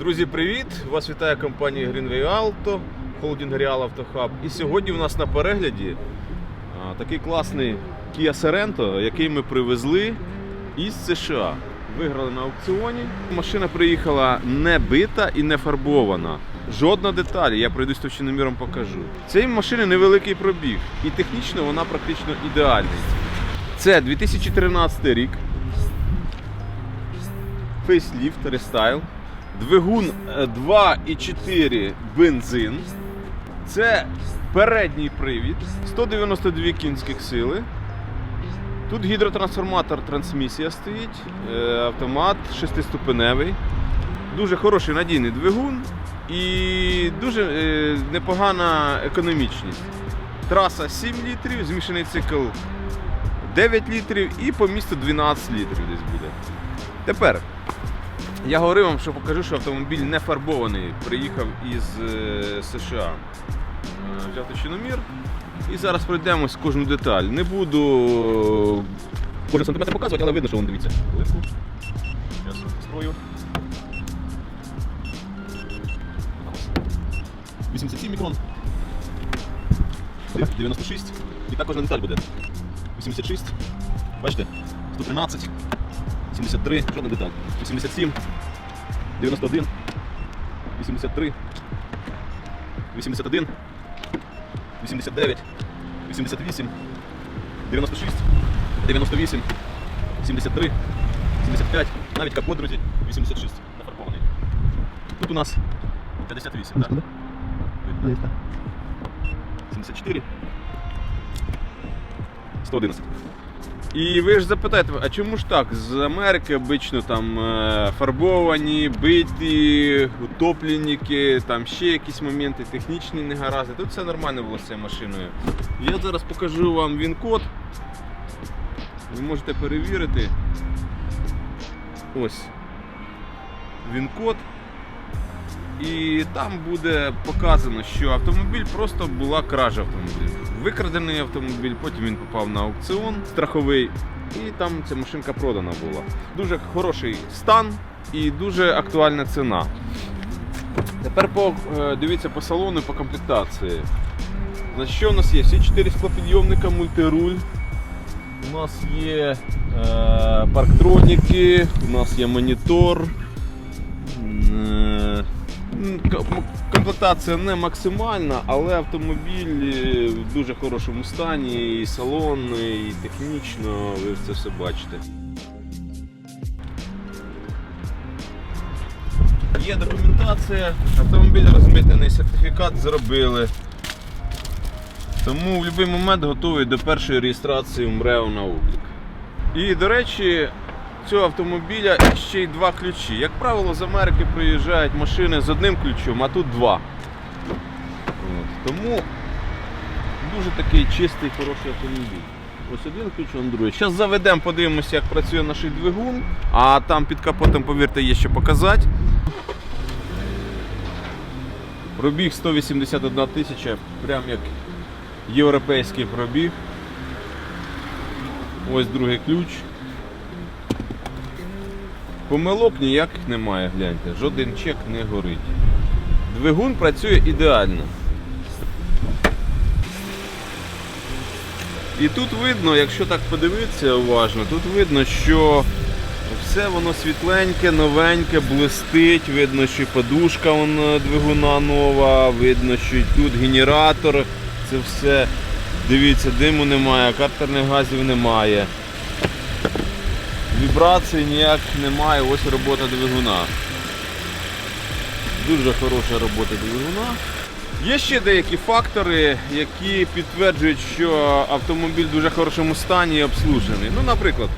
Друзі, привіт! Вас вітає компанія Greenway Auto, холдинг Real Auto Hub. І сьогодні у нас на перегляді такий класний Kia Sorento, який ми привезли із США. Виграли на аукціоні. Машина приїхала не бита і не фарбована. Жодна деталь, я пройдусь товщиноміром покажу. Цієї машини невеликий пробіг, і технічно вона практично ідеальна. Це 2013 рік. Фейсліфт, рестайл. Двигун е, 2,4 бензин. Це передній привід, 192 кінських сили. Тут гідротрансформатор трансмісія стоїть, е, автомат шестиступеневий. Дуже хороший надійний двигун і дуже е, непогана економічність. Траса 7 літрів, змішаний цикл 9 літрів і по місту 12 літрів десь буде. Тепер я говорив вам, що покажу, що автомобіль не фарбований. Приїхав із е, США. Е, Взяв товщиномір. І зараз пройдемось кожну деталь. Не буду е, кожен сантиметр показувати, але видно, що він дивіться. Зараз строю. 87 мікрон. 96. І так кожна деталь буде. 86. Бачите? 113. 73, жодна деталь. 87, 91, 83, 81, 89, 88, 96, 98, 73, 75, навіть капот, друзі, 86 нафарбований. Тут у нас 58, так? Видно. 74, 111. І ви ж запитаєте, а чому ж так? З Америки обично там е, фарбовані, биті, утопленники, там ще якісь моменти, технічні негаразди. Тут все нормально було з цією машиною. Я зараз покажу вам він-код. Ви можете перевірити. Ось. Він-код. І там буде показано, що автомобіль просто була кража автомобіля. Викрадений автомобіль, потім він попав на аукціон страховий, і там ця машинка продана була. Дуже хороший стан і дуже актуальна ціна. Тепер по, е, дивіться по салону, по комплектації. Значить, що у нас є? Всі 4 склопідйомника, мультируль. У нас є е, парктроніки, у нас є монітор. Е, Комплектація не максимальна, але автомобіль е, в дуже хорошому стані, і салон, і технічно, ви це все бачите. Є документація, автомобіль розмитнений, сертифікат зробили. Тому в будь-який момент готовий до першої реєстрації МРЕО на облік. І, до речі, цього автомобіля ще й два ключі. Як правило, з Америки приїжджають машини з одним ключом, а тут два. От. Тому дуже такий чистий, хороший автомобіль. Ось один ключ, а другий. Зараз заведемо, подивимося, як працює наш двигун, а там під капотом, повірте, є що показати. Пробіг 181 тисяча, прям як європейський пробіг. Ось другий ключ. Помилок ніяких немає, гляньте, жоден чек не горить. Двигун працює ідеально. І тут видно, якщо так подивитися уважно, тут видно, що все воно світленьке, новеньке, блистить, видно, що і подушка вон, двигуна нова, видно, що і тут генератор, це все. Дивіться, диму немає, картерних газів немає. Вібрацій ніяких немає, ось робота двигуна. Дуже хороша робота двигуна. Є ще деякі фактори, які підтверджують, що автомобіль в дуже хорошому стані і обслужений. Ну, наприклад,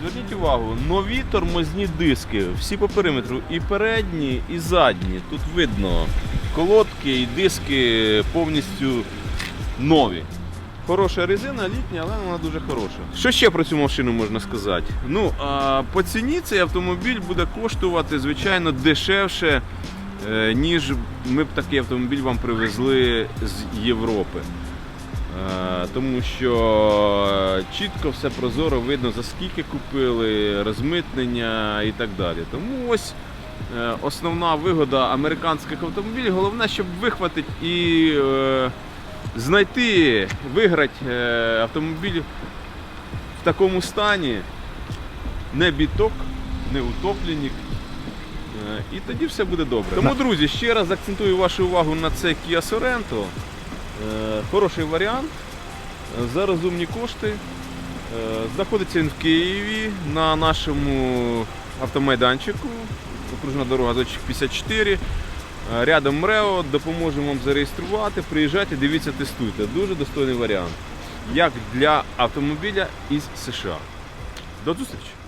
зверніть увагу, нові тормозні диски, всі по периметру, і передні, і задні. Тут видно колодки і диски повністю нові. Хороша резина, літня, але вона дуже хороша. Що ще про цю машину можна сказати? Ну, а, по ціні цей автомобіль буде коштувати, звичайно, дешевше, е, ніж ми б такий автомобіль вам привезли з Європи. Е, Тому що е, чітко все прозоро видно, за скільки купили, розмитнення і так далі. Тому ось основна вигода американських автомобілів. Головне, щоб вихватити і знайти, виграти е, автомобіль в такому стані, не біток, не утопленник. Е, І тоді все буде добре. Тому, друзі, ще раз акцентую вашу увагу на це Kia Sorento. Е, Хороший варіант за розумні кошти. Знаходиться він в Києві на нашому автомайданчику. Окружна дорога Зочик 54. Е, Рядом МРЕО, допоможемо вам зареєструвати. Приїжджайте, дивіться, тестуйте. Дуже достойний варіант. Як для автомобіля із США. До зустрічі!